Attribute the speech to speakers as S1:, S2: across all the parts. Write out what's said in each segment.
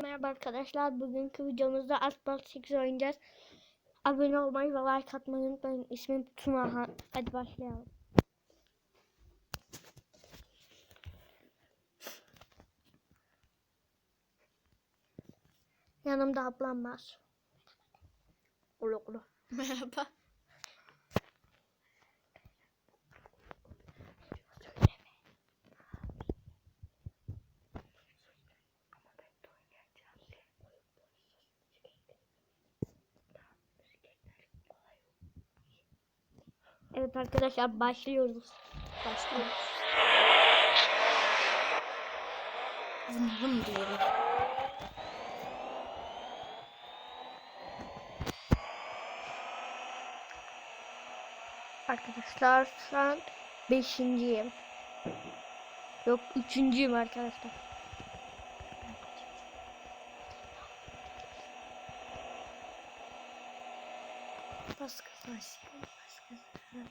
S1: Merhaba arkadaşlar. Bugünkü videomuzda Asphalt 8 oynayacağız. Abone olmayı ve like atmayı unutmayın. İsmim Tuna. Hadi başlayalım. Yanımda ablam var. Ulu ulu.
S2: Merhaba.
S1: Evet arkadaşlar başlıyoruz.
S2: Başlıyoruz. Vın vın diyelim.
S1: Arkadaşlar şu an beşinciyim. Yok üçüncüyüm arkadaşlar.
S2: Bas gaza
S1: Evet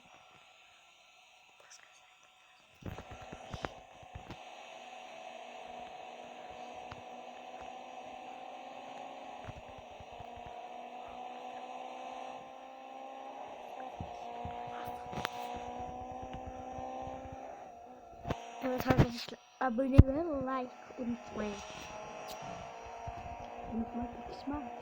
S1: arkadaşlar abone ve like unutmayın.
S2: Unutmak yakışmaz.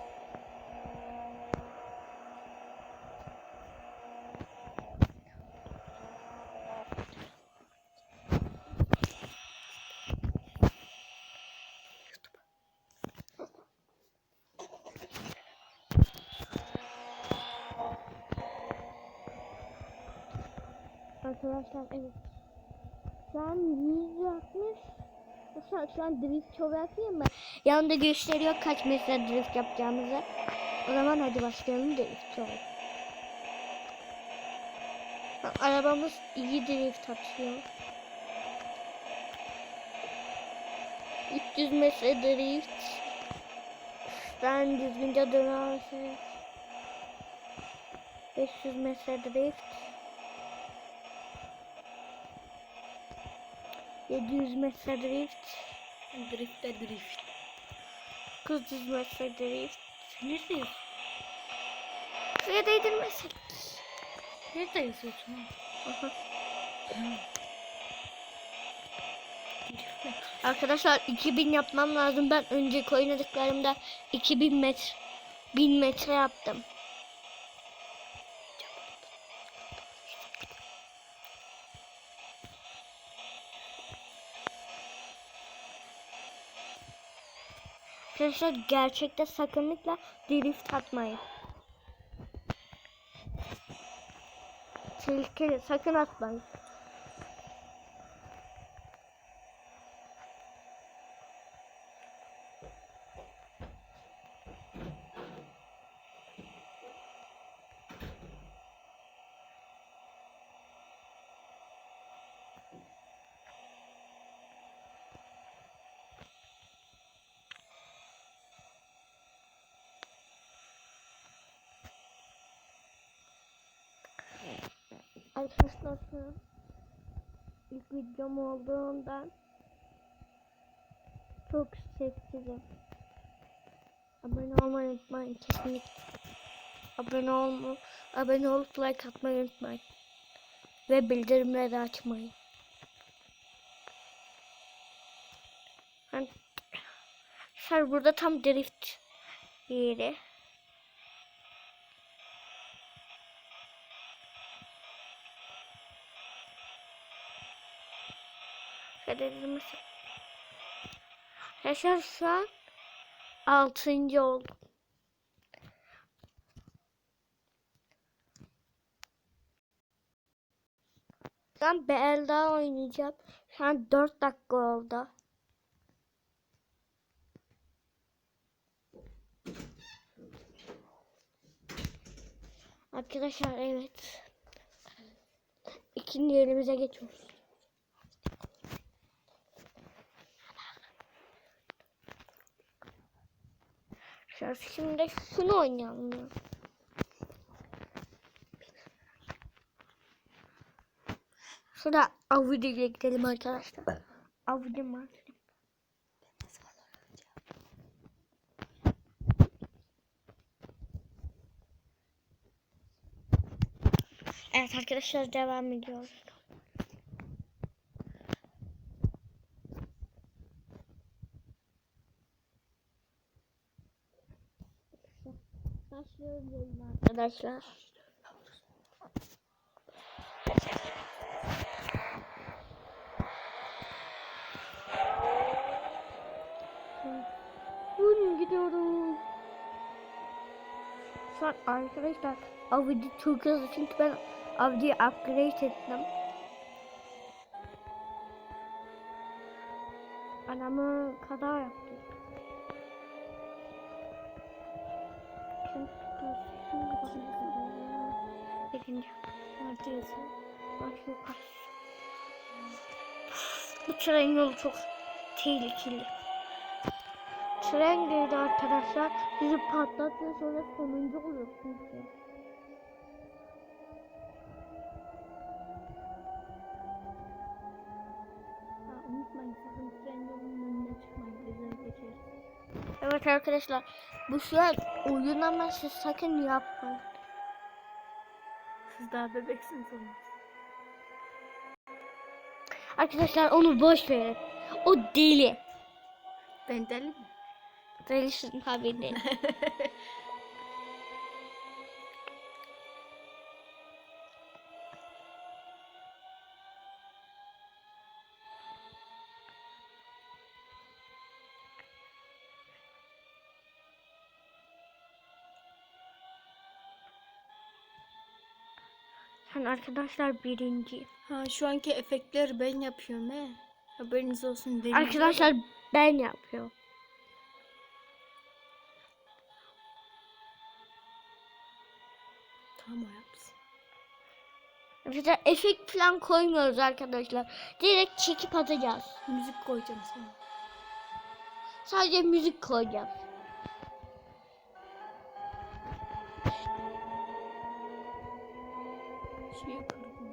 S1: Arkadaşlar evet. Şu an 160 Mesela şu an drift çoğu yapayım mı? Yanında gösteriyor kaç metre drift yapacağımızı. O zaman hadi başlayalım drift. Bak, Arabamız iyi drift atıyor. 300 metre drift. Ben düzgünce dönersek. 500 metre drift. 700 metre drift.
S2: Drift de drift.
S1: 900 metre drift.
S2: Neredeyiz?
S1: Suya değdirmesek.
S2: Nerede yazıyorsun? ha?
S1: Aha.
S2: Drift ne?
S1: Arkadaşlar 2000 yapmam lazım. Ben önceki oynadıklarımda 2000 metre 1000 metre yaptım. Arkadaşlar gerçekte sakınlıkla drift atmayın. Tehlikeli sakın atmayın. Arkadaşlar ilk videom olduğundan çok sessizim. Abone olmayı unutmayın kesinlikle. Abone olma, abone olup like atmayı unutmayın. Ve bildirimleri açmayı. Arkadaşlar burada tam drift yeri. Kaydedilmesi. Arkadaşlar şu an altıncı oldum. Şu an bir el oynayacağım. Şu an 4 dakika oldu. Arkadaşlar evet. İkinci yerimize geçiyoruz. Arkadaşlar şimdi şunu oynayalım. Ya. Sonra Avudi'ye gidelim arkadaşlar. Avudi Martin. Evet arkadaşlar devam ediyoruz. Başlıyoruz arkadaşlar. Bugün gidiyoruz. Şu an arkadaşlar Audi çok hızlı çünkü ben Audi'yi upgrade ettim. Anamı kaza yaptı. Şimdi şimdi başlıyor. Birinci.
S2: Nerede yazıyor?
S1: Başlıyor kaç. Bu tren yolu çok tehlikeli. Tren geldi arkadaşlar. Bizi patlatıyor sonra sonuncu oluyor çünkü.
S2: Ha, unutmayın sakın tren yolunun önüne çıkmayın. Güzel geçer.
S1: Evet arkadaşlar bu şu an oyun ama siz sakın yapmayın.
S2: Siz daha bebeksiniz onun.
S1: Arkadaşlar onu boş verin. O deli.
S2: Ben deli mi?
S1: Delisin tabii deli. Sen arkadaşlar birinci.
S2: Ha şu anki efektleri ben yapıyorum he. Haberiniz olsun. Deli
S1: Arkadaşlar ben yapıyorum.
S2: Tamam yapsın.
S1: Mesela efekt falan koymuyoruz arkadaşlar. Direkt çekip atacağız.
S2: Müzik koyacağım sana.
S1: Sadece müzik koyacağız.
S2: Şeyi kırdım.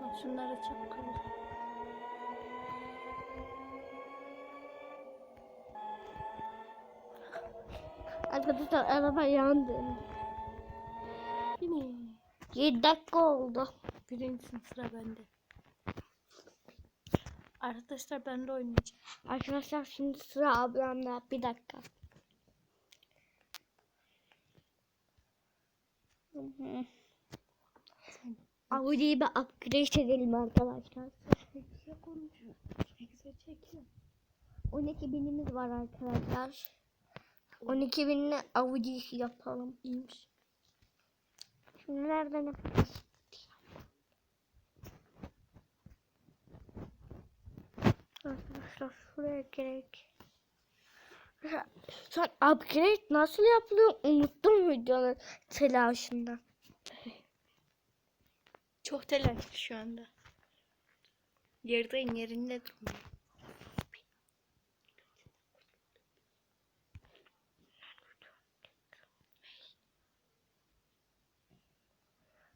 S2: Bak şunları çok kırdım.
S1: Arkadaşlar araba yandı.
S2: Yine.
S1: 7 dakika oldu.
S2: Birincisin sıra bende. Arkadaşlar ben de oynayacağım.
S1: Arkadaşlar şimdi sıra ablamda. Bir dakika. Hı. Audi'yi bir upgrade edelim arkadaşlar.
S2: Ne güzel konuşuyor. Ne güzel çekiyor.
S1: 12 binimiz var arkadaşlar. 12 binle Audi yapalım.
S2: İyiymiş.
S1: Şimdi nereden yapacağız? Arkadaşlar şuraya gerek. Sen upgrade nasıl yapılıyor? Unuttum videonun telaşından.
S2: Çok telaşlı şu anda. Yerdeyim yerinde durmuyor.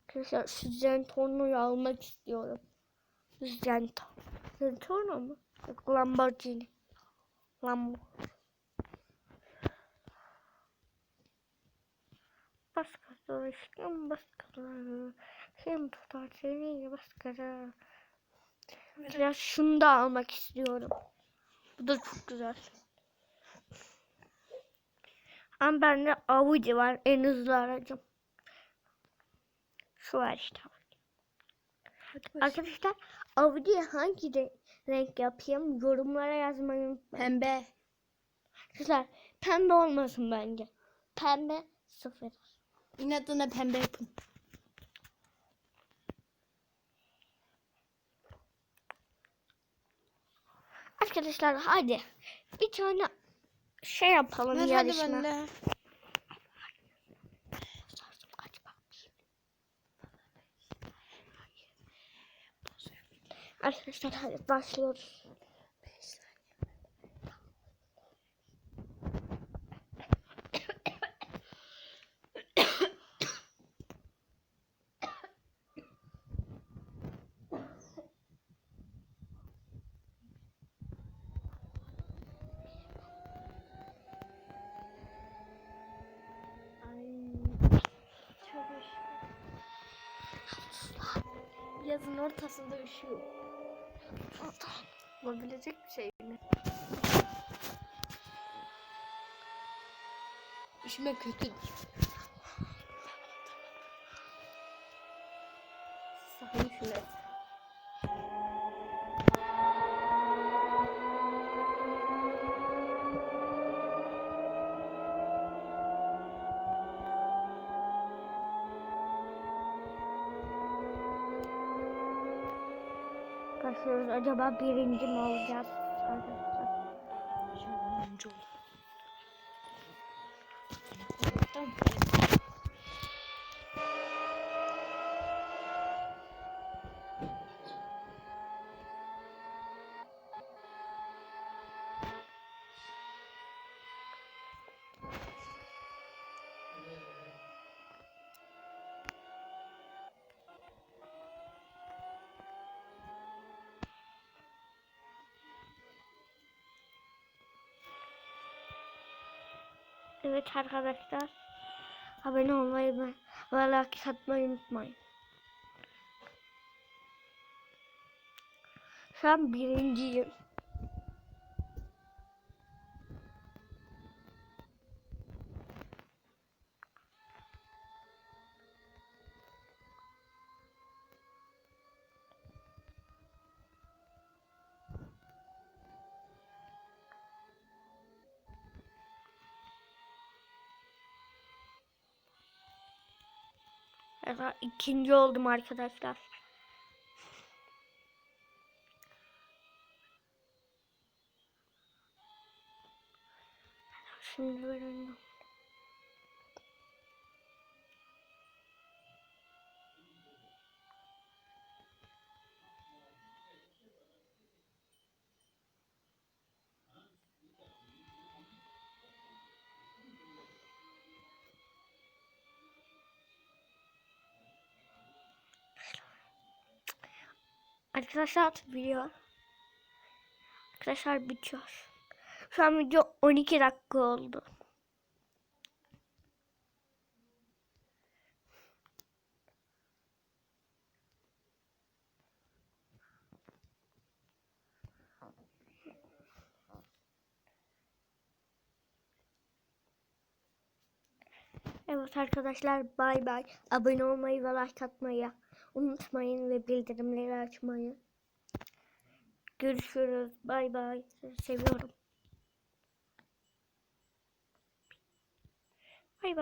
S1: Arkadaşlar şu Zentorno'yu almak istiyorum. Zentor. Zentorno mu? Yok Lamborghini. Lambo. Başkası aşkım başkaları. Kim tutar seni başkaları. Biraz şunu da almak istiyorum. Bu da çok güzel. Ama bende Audi var en hızlı aracım. Şu var işte. Arkadaşlar Audi'ye hangi re- renk yapayım yorumlara yazmayı unutmayın.
S2: Pembe.
S1: Arkadaşlar pembe olmasın bence. Pembe sıfır.
S2: İnadına pembe yapın.
S1: Arkadaşlar hadi bir tane şey yapalım
S2: Ver hadi
S1: yarışma. bak. Arkadaşlar hadi başlıyoruz.
S2: Yazın ortasında üşüyor. Olabilecek bir şey mi? Üşüme kötüdür.
S1: Başlıyoruz. Acaba birinci mi olacağız? Arkadaşlar. Evet arkadaşlar. Abone olmayı ve like atmayı unutmayın. Şu an birinciyim. İkinci oldum arkadaşlar. Şimdi böyle Arkadaşlar video Arkadaşlar bitiyor. Şu an video 12 dakika oldu. Evet arkadaşlar bay bay. Abone olmayı ve like atmayı unutmayın ve bildirimleri açmayı. Görüşürüz. Bay bay. Seviyorum.